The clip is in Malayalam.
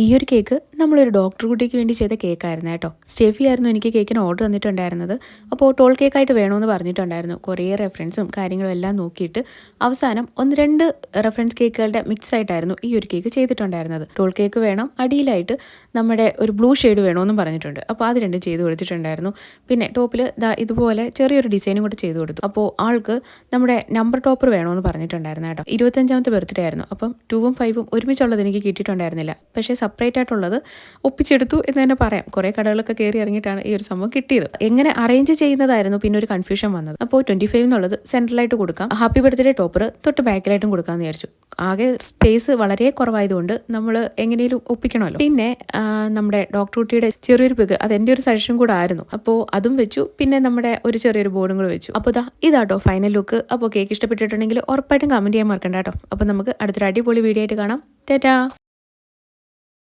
ഈ ഒരു കേക്ക് നമ്മളൊരു ഡോക്ടർ കുട്ടിക്ക് വേണ്ടി ചെയ്ത കേക്കായിരുന്നു കേട്ടോ. സ്റ്റെഫി ആയിരുന്നു എനിക്ക് കേക്കിന് ഓർഡർ തന്നിട്ടുണ്ടായിരുന്നത്. അപ്പോൾ ടോൾ കേക്കായിട്ട് വേണമെന്ന് പറഞ്ഞിട്ടുണ്ടായിരുന്നു. കുറേ റെഫറൻസും കാര്യങ്ങളും എല്ലാം നോക്കിയിട്ട് അവസാനം ഒന്ന് രണ്ട് റെഫറൻസ് കേക്കുകളുടെ മിക്സ് ആയിട്ടായിരുന്നു ഈ ഒരു കേക്ക് ചെയ്തിട്ടുണ്ടായിരുന്നത്. ടോൾ കേക്ക് വേണം അടിയിലായിട്ട് നമ്മുടെ ഒരു ബ്ലൂ ഷെയ്ഡ് വേണമെന്നും പറഞ്ഞിട്ടുണ്ട്. അപ്പോൾ അത് രണ്ടും ചെയ്ത് കൊടുത്തിട്ടുണ്ടായിരുന്നു. പിന്നെ ടോപ്പിൽ ദാ ഇതുപോലെ ചെറിയൊരു ഡിസൈനും കൂടെ ചെയ്ത് കൊടുത്തു. അപ്പോൾ ആൾക്ക് നമ്മുടെ നമ്പർ ടോപ്പർ വേണമെന്ന് പറഞ്ഞിട്ടുണ്ടായിരുന്നു കേട്ടോ. ഇരുപത്തഞ്ചാമത്തെ ബർത്ത്ഡേ ആയിരുന്നു. അപ്പം ടൂവും ഫൈവും ഒരുമിച്ചുള്ളത് എനിക്ക് കിട്ടിയിട്ടുണ്ടായിരുന്നില്ല. പക്ഷേ സെപ്പറേറ്റ് ആയിട്ടുള്ളത് ഒപ്പിച്ചെടുത്തു എന്ന് തന്നെ പറയാം. കുറേ കടകളൊക്കെ കയറി ഇറങ്ങിയിട്ടാണ് ഈ ഒരു സംഭവം കിട്ടിയത്. എങ്ങനെ അറേഞ്ച് ചെയ്യുന്നതായിരുന്നു പിന്നെ ഒരു കൺഫ്യൂഷൻ വന്നത്. അപ്പോൾ ട്വന്റി ഫൈവ് എന്നുള്ളത് സെൻട്രലായിട്ട് കൊടുക്കാം. ഹാപ്പി ബർത്ത്ഡേ ടോപ്പർ തൊട്ട് ബാക്കിലായിട്ടും കൊടുക്കാമെന്ന് വിചാരിച്ചു. ആകെ സ്പേസ് വളരെ കുറവായതുകൊണ്ട് നമ്മൾ എങ്ങനെയും ഒപ്പിക്കണമല്ലോ. പിന്നെ നമ്മുടെ ഡോക്ടർ കുട്ടിയുടെ ചെറിയൊരു പിക് അത് എന്റെ ഒരു സജഷൻ കൂടെ ആയിരുന്നു. അപ്പോൾ അതും വെച്ചു. പിന്നെ നമ്മുടെ ഒരു ചെറിയൊരു ബോർഡും കൂടെ വെച്ചു. അപ്പോൾ ഇതാ ഇതാട്ടോ ഫൈനൽ ലുക്ക് അപ്പോൾ കേക്ക് ഇഷ്ടപ്പെട്ടിട്ടുണ്ടെങ്കിൽ ഉറപ്പായിട്ടും കമന്റ് ചെയ്യാൻ മറക്കണ്ട കേട്ടോ. അപ്പോൾ നമുക്ക് അടുത്തൊരു അടിപൊളി വീഡിയോ ആയിട്ട് കാണാം. ടാറ്റാ!